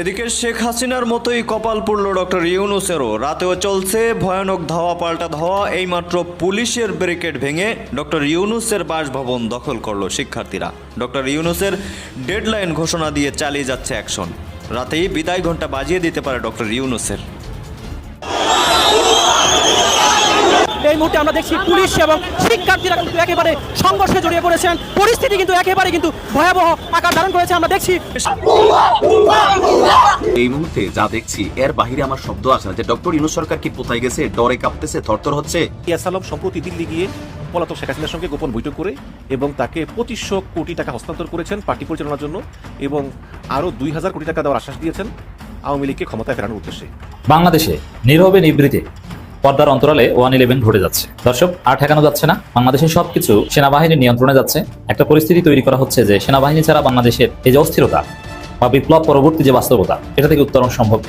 এদিকে শেখ হাসিনার মতোই কপাল পড়ল ডক্টর ইউনুসেরও। রাতেও চলছে ভয়ানক ধাওয়া, পাল্টা ধাওয়া, এইমাত্র পুলিশের ব্যারিকেড ভেঙে ডক্টর ইউনুসের বাসভবন দখল করল শিক্ষার্থীরা। ডক্টর ইউনুসের ডেডলাইন ঘোষণা দিয়ে চালিয়ে যাচ্ছে অ্যাকশন। রাতেই বিদায় ঘণ্টা বাজিয়ে দিতে পারে ডক্টর ইউনুসের। এই মুহূর্তে আমরা দেখছি পুলিশ এবং শিক্ষার্থীরা কিন্তু একেবারে সংঘর্ষে জড়িয়ে পড়েছেন। পরিস্থিতি কিন্তু একেবারে কিন্তু ভয়াবহ আকার ধারণ করেছে। আমরা দেখছি এই মুহূর্তে যা দেখছি এর বাহিরে আমার শব্দ আসে না। যে ডক্টর ইনু সরকার কি কোথায় গেছে ডরে কাঁপতেছে থরথর হচ্ছে? ইয়াসালাম সম্প্রতি দিল্লি গিয়ে পলাতক শেখ হাসিনার সঙ্গে গোপন বৈঠক করে এবং তাকে পঁচিশশো কোটি টাকা হস্তান্তর করেছেন পার্টি পরিচালনার জন্য এবং আরও দুই হাজার কোটি টাকা দেওয়ার আশ্বাস দিয়েছেন আওয়ামী লীগকে ক্ষমতায় ফেরানোর উদ্দেশ্যে। বাংলাদেশে নীরবে নিবৃতে পর্দার অন্তরালে ওয়ান ইলেভেন ঘটে যাচ্ছে। দর্শক, আর ঠেকানো যাচ্ছে না। বাংলাদেশের সবকিছু সেনাবাহিনীর নিয়ন্ত্রণে যাচ্ছে। একটা পরিস্থিতি তৈরি করা হচ্ছে যে সেনাবাহিনী ছাড়া বাংলাদেশের এই যে অস্থিরতা বা বিপ্লব পরবর্তী যে বাস্তবতা, এটা থেকে উত্তরণ সম্ভব।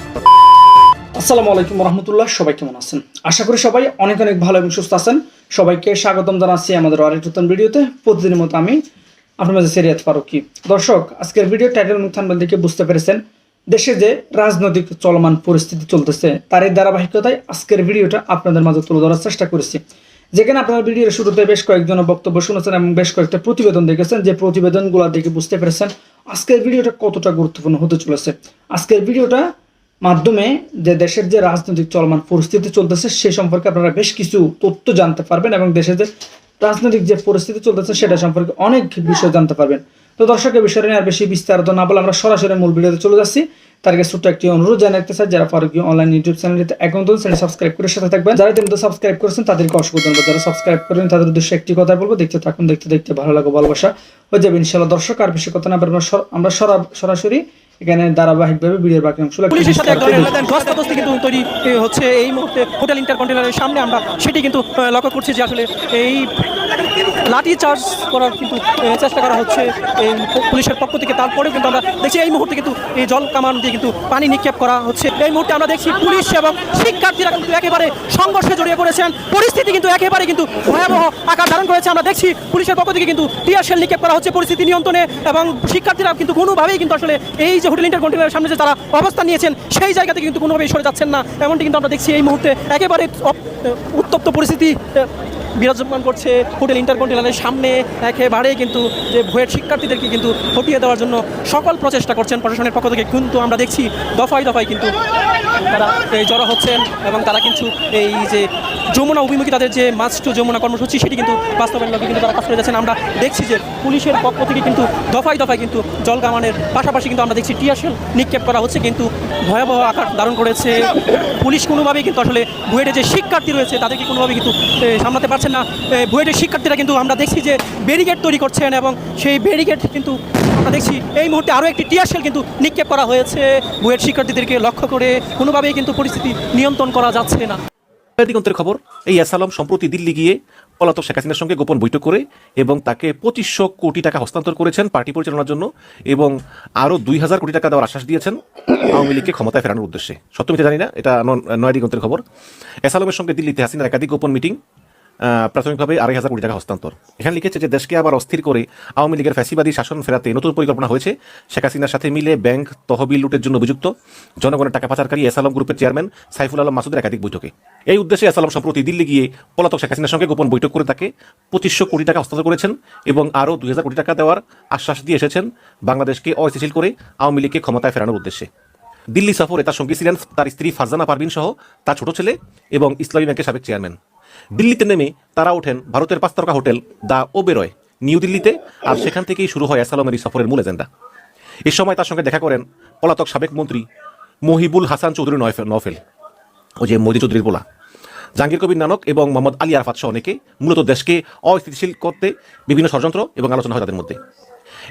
আসসালামু আলাইকুম রহমতুল্লাহ, সবাই কেমন আছেন? আশা করি সবাই অনেক অনেক ভালো এবং সুস্থ আছেন। সবাইকে স্বাগতম জানাচ্ছি আমাদের আরেক নতুন ভিডিওতে। প্রতিদিনের মতো আমি আপনার মাঝে সিরিয়াত ফারুকি। দর্শক, আজকের ভিডিও টাইটেল মুখ থানবেল দেখে বুঝতে পেরেছেন? দেশে যে রাজনৈতিক চলমান পরিস্থিতি চলতেছে তার এই ধারাবাহিকতায় আজকের ভিডিওটা আপনাদের মাঝে তুলে ধরার চেষ্টা করেছি। যেখানে আপনার ভিডিওর শুরুতে বেশ কয়েকজন বক্তব্য শুনেছেন এবং বেশ কয়েকটা প্রতিবেদন দেখেছেন। যে প্রতিবেদনগুলো দেখে বুঝতে পেরেছেন আজকের ভিডিওটা কতটা গুরুত্বপূর্ণ হতে চলেছে। আজকের ভিডিওটা মাধ্যমে যে দেশের যে রাজনৈতিক চলমান পরিস্থিতি চলতেছে, সে সম্পর্কে আপনারা বেশ কিছু তথ্য জানতে পারবেন এবং দেশের যে রাজনৈতিক যে পরিস্থিতি চলতেছে, সেটা সম্পর্কে অনেক বিষয় জানতে পারবেন। তো দর্শকের বিষয়টা নিয়ে আর বেশি বিস্তারিত না বলে আমরা সরাসরি মূল ভিডিওতে চলে যাচ্ছি। আগে ছোট্ট একটি অনুরোধ জানাতে চাই, যারা ফারুকি অনলাইন ইউটিউব চ্যানেলটিতে এখন তো চ্যানেল সাবস্ক্রাইব করে সাথে থাকবেন। যারা কিন্তু সাবস্ক্রাইব করেছেন, তাদেরকে অসংখ্য ধন্যবাদ। যারা সাবস্ক্রাইব করেন তাদের উদ্দেশ্যে একটি কথা বলব, দেখতে থাকুন, দেখতে দেখতে ভালো লাগো, ভালোবাসা হয়ে যাবে ইনশাল্লাহ দর্শক, আর বেশি কথা না আমরা সর- সরা- সরাসরি এখানে ধারাবাহিকভাবে ভিডিওর বাকি অংশ পুলিশের সাথে এক ধরনের ধস্তাধস্তি কিন্তু তৈরি হচ্ছে এই মুহূর্তে হোটেল ইন্টারকন্টিনেন্টারের সামনে আমরা সেটি কিন্তু লক্ষ্য করছি যে আসলে এই লাঠি চার্জ করার কিন্তু চেষ্টা করা হচ্ছে এই পুলিশের পক্ষ থেকে। তারপরেও কিন্তু আমরা দেখছি এই মুহূর্তে কিন্তু এই জল কামান দিয়ে কিন্তু পানি নিক্ষেপ করা হচ্ছে। এই মুহূর্তে আমরা দেখছি পুলিশ এবং শিক্ষার্থীরা কিন্তু একেবারে সংঘর্ষে জড়িয়ে পড়েছেন। পরিস্থিতি কিন্তু একেবারে কিন্তু ভয়াবহ আকার ধারণ করেছে। আমরা দেখছি পুলিশের পক্ষ থেকে কিন্তু টিয়ার শেল নিক্ষেপ করা হচ্ছে পরিস্থিতি নিয়ন্ত্রণে এবং শিক্ষার্থীরা কিন্তু কোনোভাবেই কিন্তু আসলে এই যে হোটেল ইন্টারকন্টিনেন্টের সামনে যে তারা অবস্থান নিয়েছেন, সেই জায়গাতে কিন্তু কোনোভাবেই সরে যাচ্ছেন না। এমনটি কিন্তু আমরা দেখছি এই মুহূর্তে। একেবারে উত্তপ্ত পরিস্থিতি বিরাজমান করছে হোটেল ইন্টারকন্টিনেন্টের সামনে একেবারে কিন্তু যে ভয়ের শিক্ষার্থীদেরকে কিন্তু হটিয়ে দেওয়ার জন্য সকল প্রচেষ্টা করছেন প্রশাসনের পক্ষ থেকে। কিন্তু আমরা দেখছি দফায় দফায় কিন্তু তারা এই জড়ো হচ্ছেন এবং তারা কিন্তু এই যে যমুনা অভিমুখী তাদের যে মাছ টু যমুনা কর্মসূচি, সেটি কিন্তু বাস্তবায়ন লক্ষ্যে কিন্তু তারা কাজ করে যাচ্ছেন। আমরা দেখছি যে পুলিশের পক্ষ থেকে কিন্তু দফায় দফায় কিন্তু জল কামানের পাশাপাশি কিন্তু আমরা দেখছি টিয়াশেল নিক্ষেপ করা হচ্ছে। কিন্তু ভয়াবহ আকার ধারণ করেছে। পুলিশ কোনোভাবেই কিন্তু আসলে বুয়েটে যে শিক্ষার্থী রয়েছে, তাদেরকে কোনোভাবেই কিন্তু সামলাতে পারছেন না। বুয়েটের শিক্ষার্থীরা কিন্তু আমরা দেখছি যে ব্যারিকেড তৈরি করছেন এবং সেই ব্যারিকেড কিন্তু আমরা দেখছি এই মুহূর্তে আরও একটি টিয়ারশেল কিন্তু নিক্ষেপ করা হয়েছে। বুয়েট শিক্ষার্থীদেরকে লক্ষ্য করে কোনোভাবেই কিন্তু পরিস্থিতি নিয়ন্ত্রণ করা যাচ্ছে না। খবর, এই ইয়াসালাম সম্প্রতি দিল্লি গিয়ে পলাতক শেখ হাসিনার সঙ্গে গোপন বৈঠক করে এবং তাকে পঁচিশশো কোটি টাকা হস্তান্তর করেছেন পার্টি পরিচালনার জন্য এবং আরও দুই হাজার কোটি টাকা দেওয়ার আশ্বাস দিয়েছেন আওয়ামী লীগকে ক্ষমতায় ফেরানোর উদ্দেশ্যে। সত্যমিতে জানি না, এটা নয়াদিগন্তের নয় দিগন্তের খবর। এসালমের সঙ্গে দিল্লিতে হাসিনার একাধিক গোপন মিটিং। প্রাথমিকভাবে আড়াই হাজার কোটি টাকা হস্তান্তর। এখানে লিখেছে যে দেশকে আবার অস্থির করে আওয়ামী লীগের ফ্যাসিবাদী শাসন ফেরাতে নতুন পরিকল্পনা হয়েছে। শেখ হাসিনার সাথে মিলে ব্যাংক তহবিল লুটের জন্য অভিযুক্ত। জনগণের টাকা পাচারকারী এসালাম গ্রুপের চেয়ারম্যান সাইফুল আলম মাসুদের একাধিক বৈঠকে। এই উদ্দেশ্যে এসালাম সম্প্রতি দিল্লি গিয়ে পলাতক শেখ হাসিনার সঙ্গে গোপন বৈঠক করে তাকে পঁচিশশো কোটি টাকা হস্তান্তর করেছেন এবং আরও দুই হাজার কোটি টাকা দেওয়ার আশ্বাস দিয়ে এসেছেন বাংলাদেশকে অস্থিতিশীল করে আওয়ামী লীগকে ক্ষমতায় ফেরানোর উদ্দেশ্যে। দিল্লি সফরে তার সঙ্গী ছিলেন তার স্ত্রী ফারজানা পারভিন সহ তার ছোট ছেলে এবং ইসলামী ব্যাংকের সাবেক চেয়ারম্যান। দিল্লিতে নেমে তারা ওঠেন ভারতের পাঁচ তারকা হোটেল দ্য ওবেরয়, নিউ দিল্লিতে, আর সেখান থেকেই শুরু হয় অ্যাসালামের এই সফরের মূল এজেন্ডা। এ সময় তার সঙ্গে দেখা করেন পলাতক সাবেক মন্ত্রী মহিবুল হাসান চৌধুরী নয়ফেল নফেল ও যে মোদি চৌধুরীর পোলা। জাহাঙ্গীর কবির নানক এবং মোহাম্মদ আলী আরফাত সহ অনেকে মূলত দেশকে অস্থিতিশীল করতে বিভিন্ন ষড়যন্ত্র এবং আলোচনা হয় তাদের মধ্যে।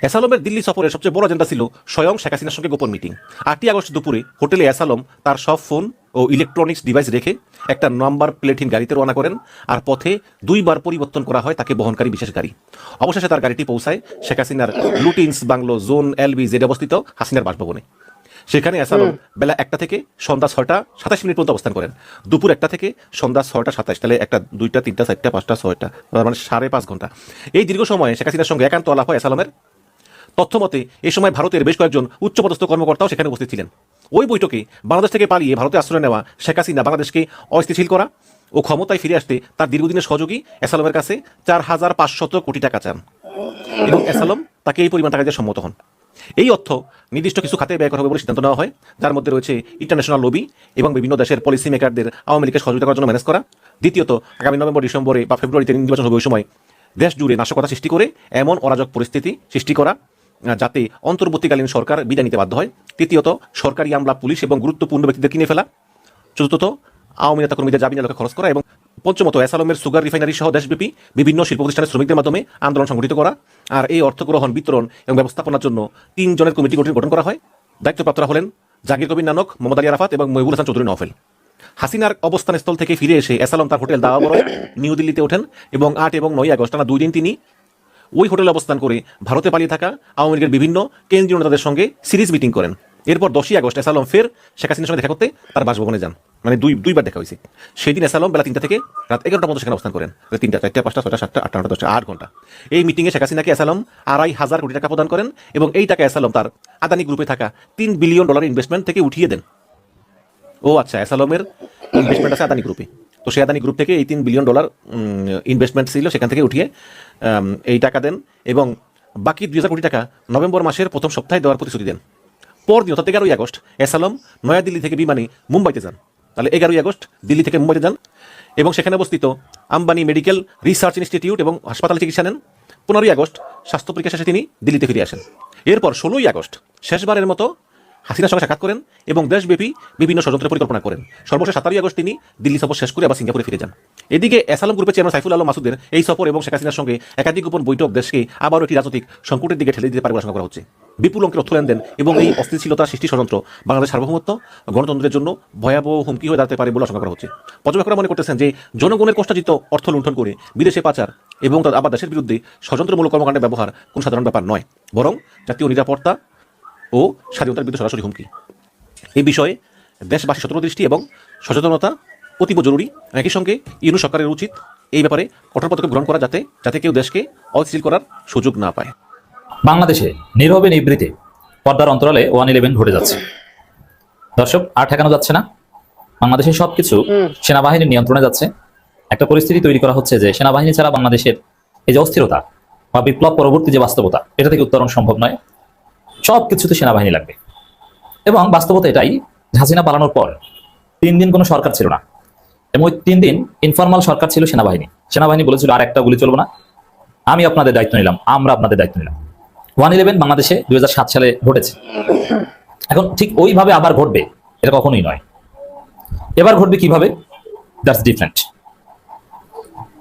অ্যাসালমের দিল্লি সফরের সবচেয়ে বড় এজেন্ডা ছিল স্বয়ং শেখ হাসিনার সঙ্গে গোপন মিটিং আটই আগস্ট দুপুরে হোটেলে অ্যাসালম তার সব ফোন ও ইলেকট্রনিক্স ডিভাইস রেখে একটা নাম্বার প্লেটহীন গাড়িতে রওনা করেন আর পথে দুইবার পরিবর্তন করা হয় তাকে বহনকারী বিশেষ গাড়ি। অবশেষে তার গাড়িটি পৌঁছায় শেখ হাসিনার Lutyens bungalow zone LB Z অবস্থিত হাসিনার বাসভবনে। সেখানে অ্যাসালম বেলা একটা থেকে সন্ধ্যা ছয়টা সাতাশ মিনিট পর্যন্ত অবস্থান করেন। দুপুর একটা থেকে সন্ধ্যা ছয়টা সাতাশ তাহলে একটা দুইটা তিনটা চারটা পাঁচটা ছয়টা মানে সাড়ে পাঁচ ঘণ্টা। এই দীর্ঘ সময়ে শেখ হাসিনার সঙ্গে একান্ত আলাপ হয় অ্যাসালমের তথ্য মতে এ সময় ভারতের বেশ কয়েকজন উচ্চপদস্থ কর্মকর্তাও সেখানে উপস্থিত ছিলেন। ওই বৈঠকে বাংলাদেশ থেকে পালিয়ে ভারতে আশ্রয় নেওয়া শেখ হাসিনা বাংলাদেশকে অস্থিতিশীল করা ও ক্ষমতায় ফিরে আসতে তার দীর্ঘদিনের সহযোগী এসালমের কাছে চার হাজার পাঁচশত কোটি টাকা চান এবং এসালম তাকে এই পরিমাণ টাকা দিয়ে সম্মত হন। এই অর্থ নির্দিষ্ট কিছু খাতে ব্যয় করা হবে বলে সিদ্ধান্ত নেওয়া হয়। যার মধ্যে রয়েছে ইন্টারন্যাশনাল লবি এবং বিভিন্ন দেশের পলিসি মেকারদের আওয়ামী লীগের সহযোগিতা করার জন্য ম্যানেজ করা। দ্বিতীয়ত, আগামী নভেম্বর, ডিসেম্বরে বা ফেব্রুয়ারিতে নির্বাচন হবে ওই সময় দেশ জুড়ে নাশকতা সৃষ্টি করে এমন অরাজক পরিস্থিতি সৃষ্টি করা। যাতে অন্তর্বর্তীকালীন সরকার বিদায় নিতে বাধ্য হয়। তৃতীয়ত, সরকারি আমলা, পুলিশ এবং গুরুত্বপূর্ণ ব্যক্তিদের কিনে ফেলা। চতুর্থত, আওয়ামী নেতা কর্মীদের জামিনের লক্ষ্যে খরচ করা এবং পঞ্চমত, অ্যাসালমের সুগার রিফাইনারি সহ দেশব্যাপী বিভিন্ন শিল্প প্রতিষ্ঠানের শ্রমিকদের মাধ্যমে আন্দোলন সংগঠিত করা। আর এই অর্থ গ্রহণ বিতরণ এবং ব্যবস্থাপনার জন্য তিনজনের কমিটি গঠন গঠন করা হয়। দায়িত্বপ্রাপ্তরা হলেন জাকির কবির নানক মোহাম্মদ আলী আরাফাত এবং মহিবুল হাসান চৌধুরী নফেল হাসিনার অবস্থানস্থল থেকে ফিরে এসে অ্যাসালম তার হোটেল দাওয়া বড় নিউ দিল্লিতে ওঠেন এবং আট এবং নয় আগস্ট টানা দুই দিন তিনি ওই হোটেলে অবস্থান করে ভারতে পালিয়ে থাকা আওয়ামী লীগের বিভিন্ন কেন্দ্রীয় নেতাদের সঙ্গে সিরিজ মিটিং করেন। এরপর দশই আগস্ট এসালম ফের শেখ হাসিনার সঙ্গে দেখা করতে তার বাসভবনে যান। মানে দুই দুইবার দেখা হয়েছে। সেই দিন এসালম বেলা তিনটা থেকে রাত এগারোটা পর্যন্ত সেখানে অবস্থান করেন। তিনটা, চারটা, পাঁচটা ছটা সাতটা, আটটা, নটা, দশটা, আট ঘণ্টা। এই মিটিংয়ে শেখ হাসিনাকে এসালম আড়াই হাজার কোটি টাকা প্রদান করেন এবং এই টাকা এসালম তার আদানি গ্রুপে থাকা তিন বিলিয়ন ডলার ইনভেস্টমেন্ট থেকে উঠিয়ে দেন। ও আচ্ছা অ্যাসালমের ইনভেস্টমেন্ট আছে আদানি গ্রুপে। তো সেই আদানি গ্রুপ থেকে এই তিন বিলিয়ন ডলার ইনভেস্টমেন্ট ছিল সেখান থেকে উঠিয়ে এই টাকা দেন এবং বাকি দুই হাজার কোটি টাকা নভেম্বর মাসের প্রথম সপ্তাহে দেওয়ার প্রতিশ্রুতি দেন। পরদিন অর্থাৎ এগারোই আগস্ট অ্যাসালম নয়াদিল্লি থেকে বিমানে মুম্বাইতে যান। তাহলে এগারোই আগস্ট দিল্লি থেকে মুম্বাইতে যান এবং সেখানে অবস্থিত আম্বানি মেডিকেল রিসার্চ ইনস্টিটিউট এবং হাসপাতালে চিকিৎসা নেন। পনেরোই আগস্ট স্বাস্থ্য পরীক্ষা শেষে তিনি দিল্লিতে ফিরে আসেন। এরপর ষোলোই আগস্ট শেষবারের মতো হাসিনার সঙ্গে সাক্ষাৎ করেন এবং দেশব্যাপী বিভিন্ন ষড়যন্ত্রের পরিকল্পনা করেন। সর্বশেষ সাতারই আগস্ট তিনি দিল্লি সফর শেষ করে আবার সিঙ্গাপুরে ফিরে যান। এদিকে এসালাম গ্রুপের চেয়ারম্যান সাইফুল আলম মাসুদের এই সফর এবং শেখ হাসিনার সঙ্গে একাধিক গোপন বৈঠক দেশকে আবারও একটি রাজনৈতিক সংকটের দিকে ঠেলে দিতে পারে বলে আশঙ্কা করা হচ্ছে। বিপুল অঙ্কের অর্থ লেনদেন এবং এই অস্থিতিশীলতা সৃষ্টি ষড়যন্ত্র বাংলাদেশ সার্বভৌমত্ব, গণতন্ত্রের জন্য ভয়াবহ হুমকি হয়ে দাঁড়াতে পারে বলে আশঙ্কা করা হচ্ছে। পর্যবেক্ষকরা মনে করতেছেন যে জনগণের কষ্টার্জিত অর্থ লুণ্ঠন করে বিদেশে পাচার এবং তার আবার দেশের বিরুদ্ধে ষড়যন্ত্রমূলক কর্মকাণ্ডের ব্যবহার কোন সাধারণ ব্যাপার নয়, বরং জাতীয় নিরাপত্তা ও স্বাধীনতার বিরুদ্ধে সরাসরি হুমকি। এই বিষয়ে দেশবাসী সতর্ক দৃষ্টি এবং সচেতনতা অতীব জরুরি। একই সঙ্গে ইউনু সরকারের উচিত এই ব্যাপারে কঠোর পদক্ষেপ গ্রহণ করা যাতে যাতে কেউ দেশকে অস্থির করার সুযোগ না পায়। বাংলাদেশে নীরবে নিবৃতে পর্দার অন্তরালে ওয়ান ইলেভেন ঘটে যাচ্ছে। দর্শক আর ঠেকানো যাচ্ছে না। বাংলাদেশের সবকিছু সেনাবাহিনীর নিয়ন্ত্রণে যাচ্ছে। একটা পরিস্থিতি তৈরি করা হচ্ছে যে সেনাবাহিনী ছাড়া বাংলাদেশের এই যে অস্থিরতা বা বিপ্লব পরবর্তী যে বাস্তবতা এটা থেকে উত্তরণ সম্ভব নয়। সব কিছুতে সেনাবাহিনী লাগবে। এবং বাস্তবতা এটাই যে হাসিনা পালানোর পর তিন দিন কোনো সরকার ছিল না। এবং ওই তিন দিন ইনফরমাল সরকার ছিল সেনাবাহিনী। সেনাবাহিনী বলেছিল আর একটা গুলি চলবো না। আমি আপনাদের দায়িত্ব নিলাম, আমরা আপনাদের দায়িত্ব নিলাম। ওয়ান ইলেভেন বাংলাদেশে দুই হাজার সাত সালে ঘটেছে। এখন ঠিক ওইভাবে আবার ঘটবে, এটা কখনোই নয়। এবার ঘটবে কীভাবে? দ্যাটস ডিফারেন্ট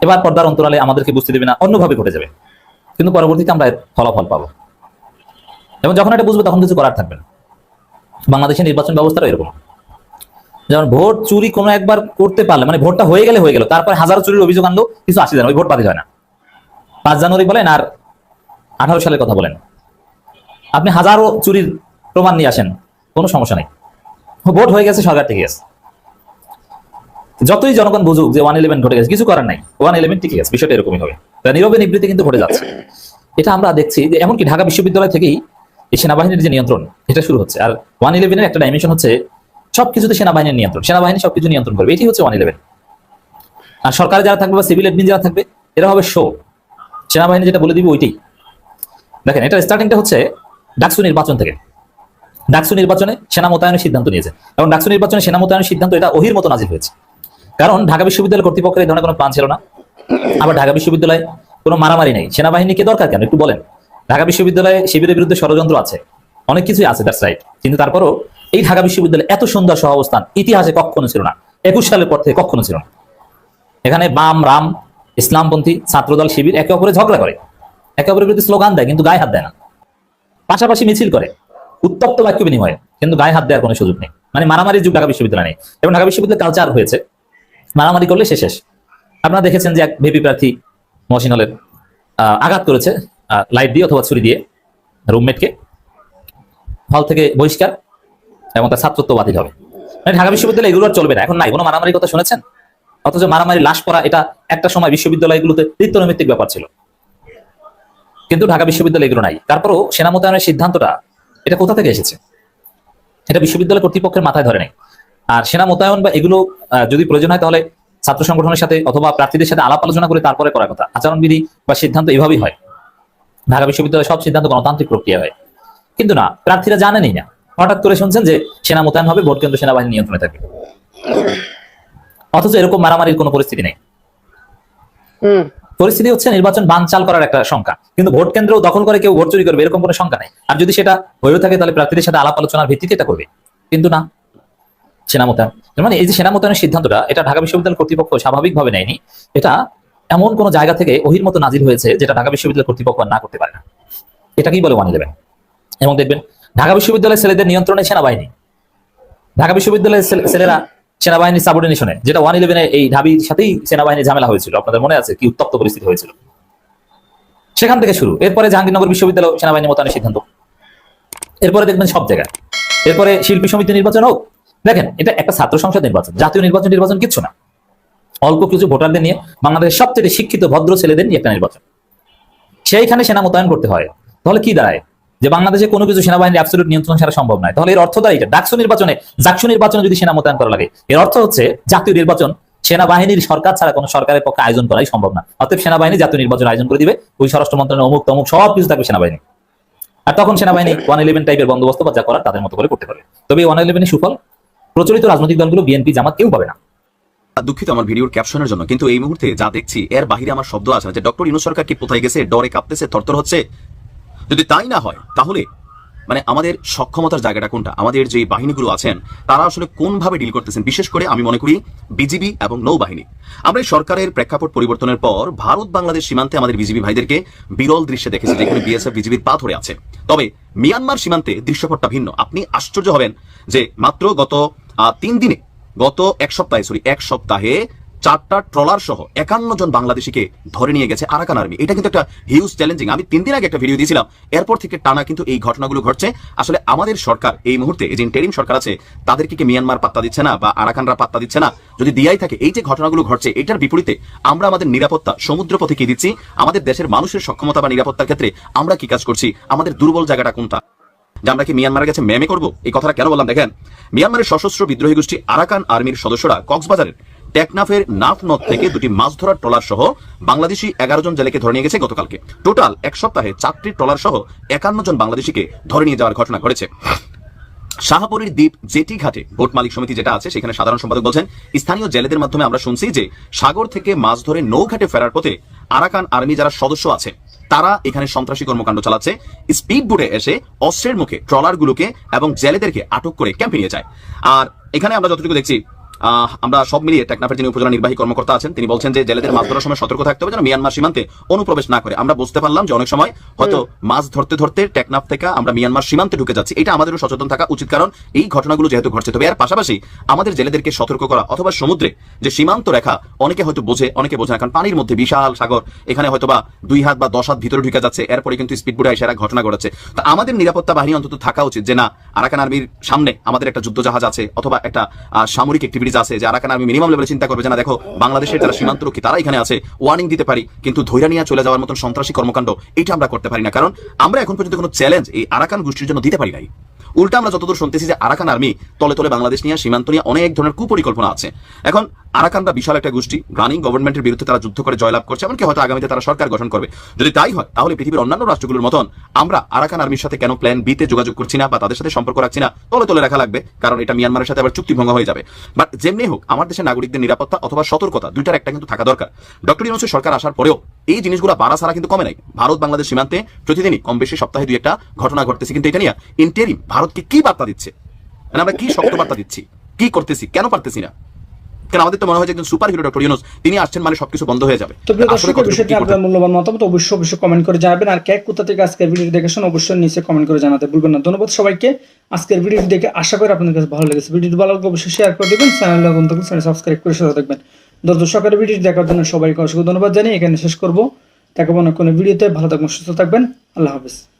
এবার পর্দার অন্তরালে আমাদেরকে বুঝতে দেবে না, অন্যভাবে ঘটে যাবে। কিন্তু পরবর্তীতে আমরা ফলাফল পাবো। এবং যখন এটা বুঝবে, তখন কিছু করার থাকবে না। বাংলাদেশের নির্বাচন ব্যবস্থাটা এরকম। যেমন ভোট চুরি কোনো একবার করতে পারলে মানে ভোটটা হয়ে গেলে হয়ে গেল তারপরে হাজারো চুরির অভিযোগ আনলো কিছু আসে যায় না, ওই ভোট বাতিল হয় না। পাঁচ জানুয়ারি বলেন আর আঠারো সালের কথা বলেন। আপনি হাজারো চুরির প্রমাণ নিয়ে আসেন কোনো সমস্যা নেই। ভোট হয়ে গেছে সরকার থেকে গেছে যতই জনগণ বুঝুক যে ওয়ান ইলেভেন ঘটে গেছে কিছু করার নাই ওয়ান ইলেভেন ঠিক আছে বিষয়টা এরকমই হবে। নীরবে নিবৃত্তি কিন্তু ঘটে যাচ্ছে। এটা আমরা দেখছি যে এমনকি ঢাকা বিশ্ববিদ্যালয় থেকেই এই সেনাবাহিনীর যে নিয়ন্ত্রণ এটা শুরু হচ্ছে। আর ওয়ান ইলেভেনের একটা ডাইমেনশন হচ্ছে সবকিছুতে সেনাবাহিনীর নিয়ন্ত্রণ, সেনাবাহিনী সবকিছু নিয়ন্ত্রণ করবে। এটি হচ্ছে ওয়ান ইলেভেন আর সরকারে যারা থাকবে বা সিভিল এডমিন যারা থাকবে, এরা হবে শো সেনাবাহিনী যেটা বলে দিবে ওইটাই। দেখেন এটা স্টার্টিংটা হচ্ছে ডাকসু নির্বাচন থেকে। ডাকসু নির্বাচনে সেনা মোতায়েনের সিদ্ধান্ত নিয়েছে। এবং ডাকসু নির্বাচনে সেনা মোতায়েনের সিদ্ধান্ত এটা ওহির মতো নাজির হয়েছে। কারণ ঢাকা বিশ্ববিদ্যালয় কর্তৃপক্ষের এই ধরনের কোনো প্ল্যান ছিল না। আবার ঢাকা বিশ্ববিদ্যালয়ে কোনো মারামারি নেই। সেনাবাহিনীকে দরকার কেন? একটু বলেন। ঢাকা বিশ্ববিদ্যালয়ে শিবিরের বিরুদ্ধে ষড়যন্ত্র আছে। অনেক কিছুই আছে দ্যাটস রাইট কিন্তু তারপরও এই ঢাকা বিশ্ববিদ্যালয়ে এত সুন্দর সহাবস্থান, ইতিহাসে কখনো ছিল না। একুশ সালের পর থেকে কখনো ছিল না। এখানে বাম, রাম, ইসলামপন্থী ছাত্রদল, শিবির একে অপরে ঝগড়া করে। একে অপরের বিরুদ্ধে স্লোগান দেয়, কিন্তু গায়ে হাত দেয় না। পাশাপাশি মিছিল করে, উত্তপ্ত বাক্য বিনিময়ে, কিন্তু গায়ে হাত দেওয়ার কোনো সুযোগ নেই। মানে মারামারির যুগ ঢাকা বিশ্ববিদ্যালয় নেই। এবং ঢাকা বিশ্ববিদ্যালয় কালচার হয়েছে। মারামারি করলে সে শেষ। আপনারা দেখেছেন যে এক ভিপি প্রার্থী মহসিন হলের আঘাত করেছে লাইট দিয়ে অথবা ছুরি দিয়ে রুমমেটকে। হল থেকে বহিষ্কার। এবং তার ছাত্রত্ব বাতিল হবে। মানে ঢাকা বিশ্ববিদ্যালয় এগুলো আর চলবে না। এখন নাই, কোনো মারামারির কথা শুনেছেন? অথচ মারামারি লাশ পড়া এটা একটা সময় বিশ্ববিদ্যালয়গুলোতে নিত্যনৈমিত্তিক ব্যাপার ছিল। কিন্তু ঢাকা বিশ্ববিদ্যালয় এগুলো নাই। তারপরও সেনা মোতায়নের সিদ্ধান্তটা এটা কোথা থেকে এসেছে? এটা বিশ্ববিদ্যালয় কর্তৃপক্ষের মাথায় ধরে নেই। আর সেনা মোতায়েন বা এগুলো যদি প্রয়োজন হয় তাহলে ছাত্র সংগঠনের সাথে অথবা প্রার্থীদের সাথে আলাপ আলোচনা করে তারপরে করার কথা। আচরণবিধি বা সিদ্ধান্ত এভাবেই হয়। ঢাকা বিশ্ববিদ্যালয়ে সব সিদ্ধান্ত গণতান্ত্রিক প্রক্রিয়া হয়। কিন্তু না, প্রার্থীরা জানেনই না। হঠাৎ করে শুনছেন যে সেনা মোতায়েন হবে ভোট কেন্দ্র সেনাবাহিনী নিয়ন্ত্রণে থাকবে। অথচ এরকম মারামারির কোনো পরিস্থিতি নেই। পরিস্থিতি হচ্ছে নির্বাচন বানচাল করার একটা সংখ্যা কিন্তু ভোট কেন্দ্র দখল করে কেউ ভোট চুরি করবে এরকম কোনো সংখ্যা নেই। আর যদি সেটা হয়েও থাকে তাহলে প্রার্থীদের সাথে আলাপ আলোচনার ভিত্তিতে এটা করবে। কিন্তু না সেনা মোতায়েন মানে এই যে সেনা মোতায়েনের সিদ্ধান্তটা এটা ঢাকা বিশ্ববিদ্যালয় কর্তৃপক্ষ স্বাভাবিকভাবে নেয়নি। এটা এমন কোন জায়গা থেকে ওহির মতো নাজির হয়েছে যেটা ঢাকা বিশ্ববিদ্যালয় কর্তৃপক্ষ না করতে পারে না। এটাকেই বলে ওয়ান ইলেভেন এবং দেখবেন ঢাকা বিশ্ববিদ্যালয়ের ছেলেদের নিয়ন্ত্রণে সেনাবাহিনী। ঢাকা বিশ্ববিদ্যালয়ের ছেলেরা সেনাবাহিনীর সাবঅর্ডিনেশনে যেটা ওয়ান ইলেভেনে এই ঢাবির সাথেই সেনাবাহিনীর ঝামেলা হয়েছিল। আপনাদের মনে আছে? কি উত্তপ্ত পরিস্থিতি হয়েছিল? সেখান থেকে শুরু। এরপরে জাহাঙ্গীরনগর বিশ্ববিদ্যালয় সেনাবাহিনী মোতায়েনের সিদ্ধান্ত। এরপরে দেখবেন সব জায়গায়। এরপরে শিল্পী সমিতি নির্বাচন হোক। দেখেন, এটা একটা ছাত্র সংসদ নির্বাচন। জাতীয় নির্বাচন নির্বাচন কিচ্ছু না। অল্প কিছু ভোটারদের নিয়ে বাংলাদেশের সবচেয়ে শিক্ষিত ভদ্র ছেলেদের নিয়ে একটা নির্বাচন। সেইখানে সেনা মোতায়েন করতে হয়। তাহলে কি দাঁড়ায়? যে বাংলাদেশে কোনো কিছু সেনাবাহিনীর অ্যাবসলিউট নিয়ন্ত্রণ ছাড়া সম্ভব নয়। তাহলে এর অর্থ দাঁড়িয়ে ডাকসু নির্বাচনে, জাকসু নির্বাচনে যদি সেনা মোতায়েন করা লাগে, এর অর্থ হচ্ছে জাতীয় নির্বাচন সেনাবাহিনীর সরকার ছাড়া কোনো সরকারের পক্ষে আয়োজন করাই সম্ভব না। অতএব সেনাবাহিনী জাতীয় নির্বাচন আয়োজন করে দিবে, ওই স্বরাষ্ট্র মন্ত্রণালয়, অমুক তমুক সব কিছু থাকবে সেনাবাহিনী আর তখন সেনাবাহিনী ওয়ান ইলেভেন টাইপের বন্দোবস্ত বা যা করার তাদের মতো করে করতে পারবে। তবে ওয়ান ইলেভেনের সুফল, প্রচলিত রাজনৈতিক দলগুলো বিএনপি জামাত কেউ পাবে না। দুঃখিত আমার ভিডিওর ক্যাপশনের জন্য, কিন্তু এই মুহূর্তে যা দেখছি, এর বাহিরে আমার শব্দ আছে যে ডক্টর ইনু সরকার কি কোথায় গেছে, ডরে কাঁপতেছে তরতর হচ্ছে? যদি তাই না হয়, তাহলে মানে আমাদের সক্ষমতার জায়গাটা কোনটা? আমাদের যে বাহিনীগুলো আছেন, তারা আসলে কোনভাবে ডিল করতেছেন? বিশেষ করে আমি মনে করি বিজিবি এবং নৌবাহিনী। আমরা এই সরকারের প্রেক্ষাপট পরিবর্তনের পর ভারত বাংলাদেশ সীমান্তে আমাদের বিজিবি ভাইদেরকে বিরল দৃশ্যে দেখেছি, যেখানে বিএসএফ বিজিবির পা ধরে আছে। তবে মিয়ানমার সীমান্তে দৃশ্যপটটা ভিন্ন। আপনি আশ্চর্য হবেন যে মাত্র গত তিন দিনে, গত এক সপ্তাহে সরি এক সপ্তাহে চারটা ট্রলার সহ একান্ন জন বাংলাদেশিকে ধরে নিয়ে গেছে আরাকান আর্মি। এটা কিন্তু একটা হিউজ চ্যালেঞ্জিং আমি তিন দিন আগে একটা ভিডিও দিয়েছিলাম। এরপর থেকে টানা কিন্তু এই ঘটনাগুলো ঘটছে। আসলে আমাদের সরকার এই মুহূর্তে যে ইন্টারিম সরকার আছে, তাদেরকে কি মিয়ানমার পাত্তা দিচ্ছে না বা আরাকানরা পাত্তা দিচ্ছে না? যদি দিয়াই থাকে, এই যে ঘটনাগুলো ঘটছে, এটার বিপরীতে আমরা আমাদের নিরাপত্তা সমুদ্র পথে কি দিচ্ছি? আমাদের দেশের মানুষের সক্ষমতা বা নিরাপত্তার ক্ষেত্রে আমরা কি কাজ করছি? আমাদের দুর্বল জায়গাটা কোনটা? যে আমরা কি মিয়ানমারের কাছে মেমে করব? এই কথাটা কেন বললাম? দেখেন মিয়ানমারের সশস্ত্র বিদ্রোহী গোষ্ঠী আরাকান আর্মির সদস্যরা কক্সবাজারের টেকনাফের নাফ নদ থেকে দুটি মাছ ধরার ট্রলার সহ বাংলাদেশি এগারো জন জেলেকে ধরে নিয়ে গেছে গতকালকে। টোটাল এক সপ্তাহে চারটি ট্রলার সহ একান্ন জন বাংলাদেশিকে ধরে নিয়ে যাওয়ার ঘটনা ঘটেছে। শাহপুরীর দ্বীপ জেটি ঘাটে বোট মালিক সমিতি যেটা আছে, সেখানে সাধারণ সম্পাদক বলছেন, স্থানীয় জেলেদের মাধ্যমে আমরা শুনছি যে সাগর থেকে মাছ ধরে নৌঘাটে ফেরার পথে আরাকান আর্মি যারা সদস্য আছে, তারা এখানে সন্ত্রাসী কর্মকাণ্ড চালাচ্ছে। স্পিড বোটে এসে অস্ত্রের মুখে ট্রলারগুলোকে এবং জেলেদেরকে আটক করে ক্যাম্পে নিয়ে যায়। আর এখানে আমরা যতটুকু দেখছি আমরা সব মিলিয়ে টেকনাফের যিনি উপজেলা নির্বাহী কর্মকর্তা আছেন তিনি বলছেন যে জেলেদের মাছ ধরার সময় সতর্ক থাকতে হবে যেন মিয়ানমার সীমান্তে অনুপ্রবেশ না করে। আমরা বুঝতে পারলাম যে অনেক সময় হয়তো মাছ ধরতে ধরতে টেকনাফ থেকে আমরা মিয়ানমার সীমান্তে ঢুকে যাচ্ছি। এটা আমাদেরও সচেতন থাকা উচিত কারণ এই ঘটনাগুলো যেহেতু ঘটছে তবে এর পাশাপাশি আমাদের জেলেদেরকে সতর্ক করা অথবা সমুদ্রে যে সীমান্ত রেখা অনেকে হয়তো বোঝে অনেকে বোঝে না কারণ পানির মধ্যে বিশাল সাগর এখানে হয়তো বা দুই হাত বা দশ হাত ভিতরে ঢুকে যাচ্ছে এরপরে কিন্তু স্পিড বোটে এসে ঘটনা ঘটেছে তো আমাদের নিরাপত্তা বাহিনী অন্তত থাকা উচিত যে না আরাকান আর্মির সামনে আমাদের একটা যুদ্ধ জাহাজ আছে অথবা একটা আহ, সামরিক অ্যাক্টিভিটিস আছে যে আরাকান আর্মি মিনিমাম লেভেলে চিন্তা করবে যে না, দেখো, বাংলাদেশের যারা সীমান্তরক্ষী তারা এখানে আছে ওয়ার্নিং দিতে পারি, কিন্তু ধৈর্য নিয়ে চলে যাওয়ার মতন সন্ত্রাসী কর্মকাণ্ড, এটা আমরা করতে পারি না। কারণ আমরা এখন পর্যন্ত কোনো চ্যালেঞ্জ এই আরাকান গোষ্ঠীর জন্য দিতে পারি নাই। উল্টা আমরা যতদূর শুনতেছি যে আরাকান আর্মি তলে তলে বাংলাদেশ নিয়ে, সীমান্ত নিয়ে অনেক ধরনের কুপরিকল্পনা আছে। এখন আরাকানরা বিশাল একটা গোষ্ঠী রানিং গভর্নমেন্টের বিরুদ্ধে তারা যুদ্ধ করে জয়লাভ করছে, এমনকি হয়তো আগামীতে তারা সরকার গঠন করবে। যদি তাই হয়, তাহলে পৃথিবীর অন্যান্য রাষ্ট্রগুলোর মতন আমরা আরাকান আর্মির সাথে কেন প্ল্যান বিতে যোগাযোগ করছি না, বা তাদের সাথে সম্পর্ক রাখছি না, তলে তলে রাখা লাগবে, কারণ এটা মিয়ানমারের সাথে আবার চুক্তি ভঙ্গ হয়ে যাবে। বাট যেমনি হোক, আমার দেশের নাগরিকদের নিরাপত্তা অথবা সতর্কতা দুইটার একটা কিন্তু থাকা দরকার। ডক্টর ইউনুসের সরকার আসার পরেও এই জিনিসগুলো বাড়া সারা কিন্তু কমে নাই। ভারত বাংলাদেশ সীমান্তে প্রতিদিনই কম বেশি সপ্তাহে দুই একটা ঘটনা ঘটতেছে কিন্তু এটা নিয়ে ইন্টেরিম ভারতকে কি বার্তা দিচ্ছে? মানে আমরা কি শক্ত বার্তা দিচ্ছি? কি করতেছি? কেন পারতেছি না? কেন আমাদের তো মনে হয় একজন সুপার হিরো ডক্টর ইউনুস তিনি আসছেন মানে সবকিছু বন্ধ হয়ে যাবে। তো দর্শক বিষয়টি আপনার মূল্যবান মতামত অবশ্যই অবশ্যই কমেন্ট করে জানাবেন। আর কোথা থেকে আজকের ভিডিও দেখেছেন অবশ্যই নিচে কমেন্ট করে জানাতে ভুলবেন না। ধন্যবাদ সবাইকে। আজকের ভিডিওটি দেখে আশা করি আপনাদের কাছে ভালো লেগেছে। ভিডিওটি ভালো লাগলে অবশ্যই শেয়ার করে দেবেন। চ্যানেল চ্যানেল সাবস্ক্রাইব করে সাথে দেখবেন দর্শকের ভিডিওটি দেখার জন্য সবাইকে অসংখ্য ধন্যবাদ জানিয়ে এখানে শেষ করব। দেখাবো না কোনো ভিডিওতে ভালো থাকবেন সুস্থ থাকবেন। আল্লাহ হাফিজ।